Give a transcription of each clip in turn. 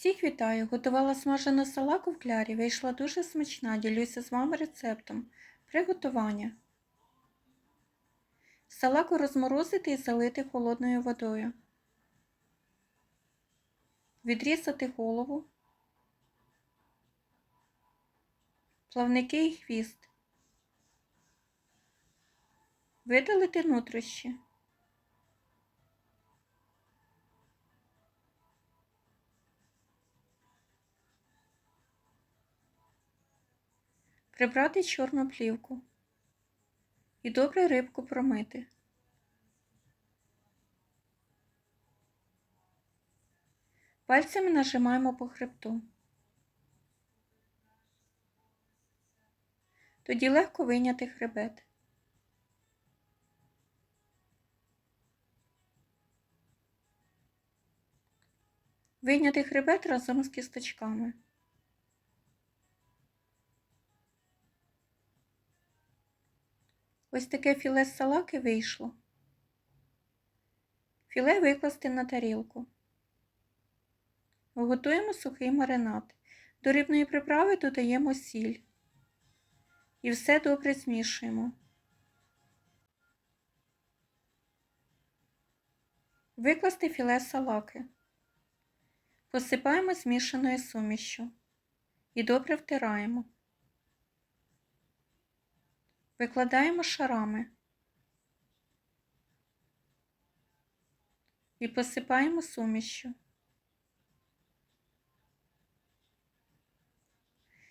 Всіх вітаю! Готувала смажену салаку в клярі. Вийшла дуже смачна. Ділюся з вами рецептом. Приготування. Салаку розморозити і залити холодною водою. Відрізати голову, плавники і хвіст. Видалити нутрощі. Прибрати чорну плівку і добре рибку промити. Пальцями нажимаємо по хребту. Тоді легко вийняти хребет. Вийняти хребет разом з кісточками. Ось таке філе з салаки вийшло. Філе викласти на тарілку. Готуємо сухий маринад. До рибної приправи додаємо сіль. І все добре змішуємо. Викласти філе салаки. Посипаємо змішаною сумішю і добре втираємо. Викладаємо шарами і посипаємо сумішю.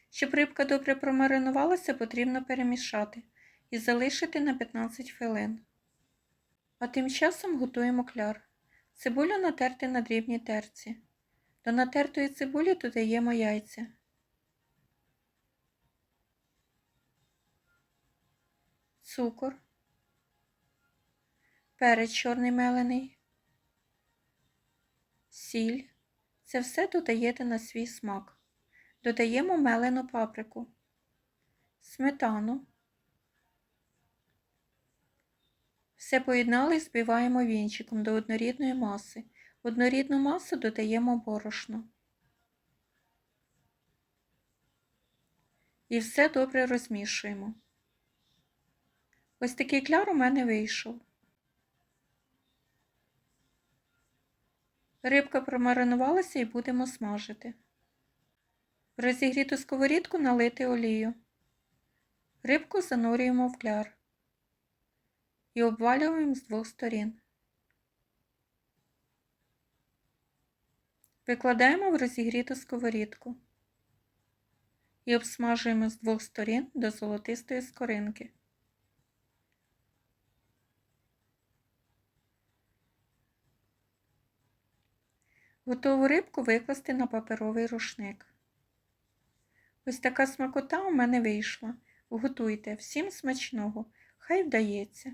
Щоб рибка добре промаринувалася, потрібно перемішати і залишити на 15 хвилин. А тим часом готуємо кляр. Цибулю натерти на дрібній терці. До натертої цибулі додаємо яйця. Цукор, перець чорний мелений, сіль. Це все додаєте на свій смак. Додаємо мелену паприку, сметану. Все поєднали і збиваємо вінчиком до однорідної маси. В однорідну масу додаємо борошно. І все добре розмішуємо. Ось такий кляр у мене вийшов. Рибка промаринувалася і будемо смажити. В розігріту сковорідку налити олію. Рибку занурюємо в кляр і обвалюємо з двох сторін. Викладаємо в розігріту сковорідку і обсмажуємо з двох сторін до золотистої скоринки. Готову рибку викласти на паперовий рушник. Ось така смакота у мене вийшла. Готуйте всім смачного, хай вдається.